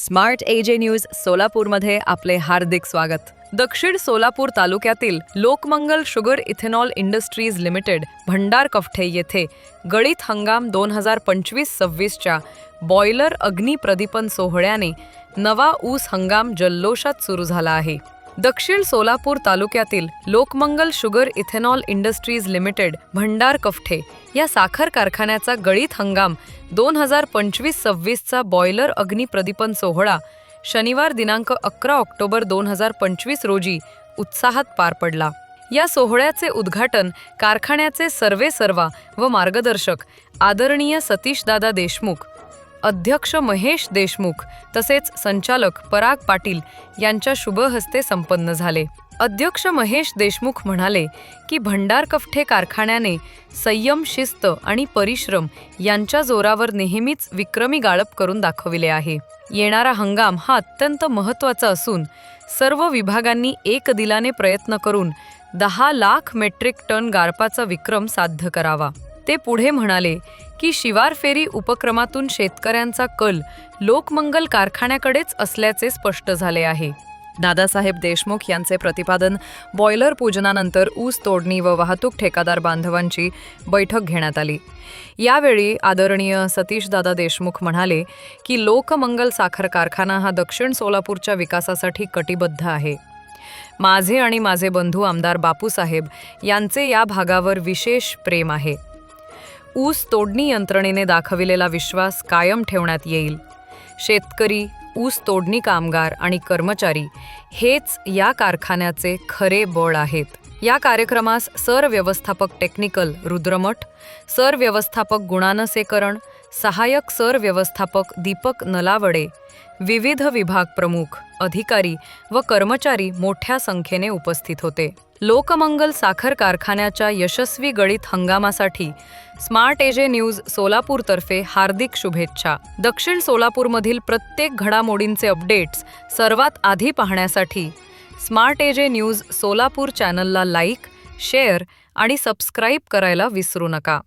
Smart AJ news सोलापूरमध्ये आपले हार्दिक स्वागत. दक्षिण सोलापूर तालुक्यातील Lokmangal sugar ethanol industries limited Bhandarkavathe येथे गळीत हंगाम दोन हजार पंचवीस सव्वीसच्या बॉयलर अग्नी प्रदीपन सोहळ्याने नवा ऊस हंगाम जल्लोषात सुरू झाला आहे. दक्षिण सोलापूर तालुक्यातील Lokmangal sugar ethanol industries limited Bhandarkavathe या साखर कारखान्याचा गळीत हंगाम दोन हजार पंचवीस सव्वीसचा बॉयलर अग्निप्रदीपन सोहळा शनिवार दिनांक अकरा ऑक्टोबर दोन हजार पंचवीस रोजी उत्साहात पार पडला. या सोहळ्याचे उद्घाटन कारखान्याचे सर्वे सर्वा व मार्गदर्शक आदरणीय सतीशदादा देशमुख अध्यक्ष महेश देशमुख तसेच संचालक पराग पाटील यांच्या शुभ हस्ते संपन्न झाले. अध्यक्ष महेश देशमुख म्हणाले की भंडार कफठे कारखान्याने संयम शिस्त आणि परिश्रम यांच्या जोरावर नेहमीच विक्रमी गाळप करून दाखविले आहे. येणारा हंगाम हा अत्यंत महत्त्वाचा असून सर्व विभागांनी एक दिलाने प्रयत्न करून दहा लाख मेट्रिक टन गारपाचा विक्रम साध्य करावा. ते पुढे म्हणाले की शिवार फेरी उपक्रमातून शेतकऱ्यांचा कल लोकमंगल कारखान्याकडेच असल्याचे स्पष्ट झाले आहे. दादासाहेब देशमुख यांचे प्रतिपादन बॉयलर पूजनानंतर ऊस तोडणी व वाहतूक ठेकादार बांधवांची बैठक घेण्यात आली. यावेळी आदरणीय सतीशदादा देशमुख म्हणाले की लोकमंगल साखर कारखाना हा दक्षिण सोलापूरच्या विकासासाठी कटिबद्ध आहे. माझे आणि माझे बंधू आमदार बापूसाहेब यांचे या भागावर विशेष प्रेम आहे. ऊस तोडणी यंत्रणेने दाखविलेला विश्वास कायम ठेवण्यात येईल. शेतकरी ऊस तोडणी कामगार आणि कर्मचारी हेच या कारखान्याचे खरे बळ आहेत. या कार्यक्रमास सर व्यवस्थापक टेक्निकल रुद्रमठ सर व्यवस्थापक गुणानसेकरण सहाय्यक सर व्यवस्थापक दीपक नलावडे विविध विभाग प्रमुख अधिकारी व कर्मचारी मोठ्या संख्येने उपस्थित होते. लोकमंगल साखर कारखान्याच्या यशस्वी गळीत हंगामासाठी स्मार्ट एजे न्यूज सोलापूरतर्फे हार्दिक शुभेच्छा. दक्षिण सोलापूरमधील प्रत्येक घडामोडींचे अपडेट्स सर्वात आधी पाहण्यासाठी स्मार्ट एजे न्यूज सोलापूर चॅनलला लाईक शेअर आणि सबस्क्राईब करायला विसरू नका.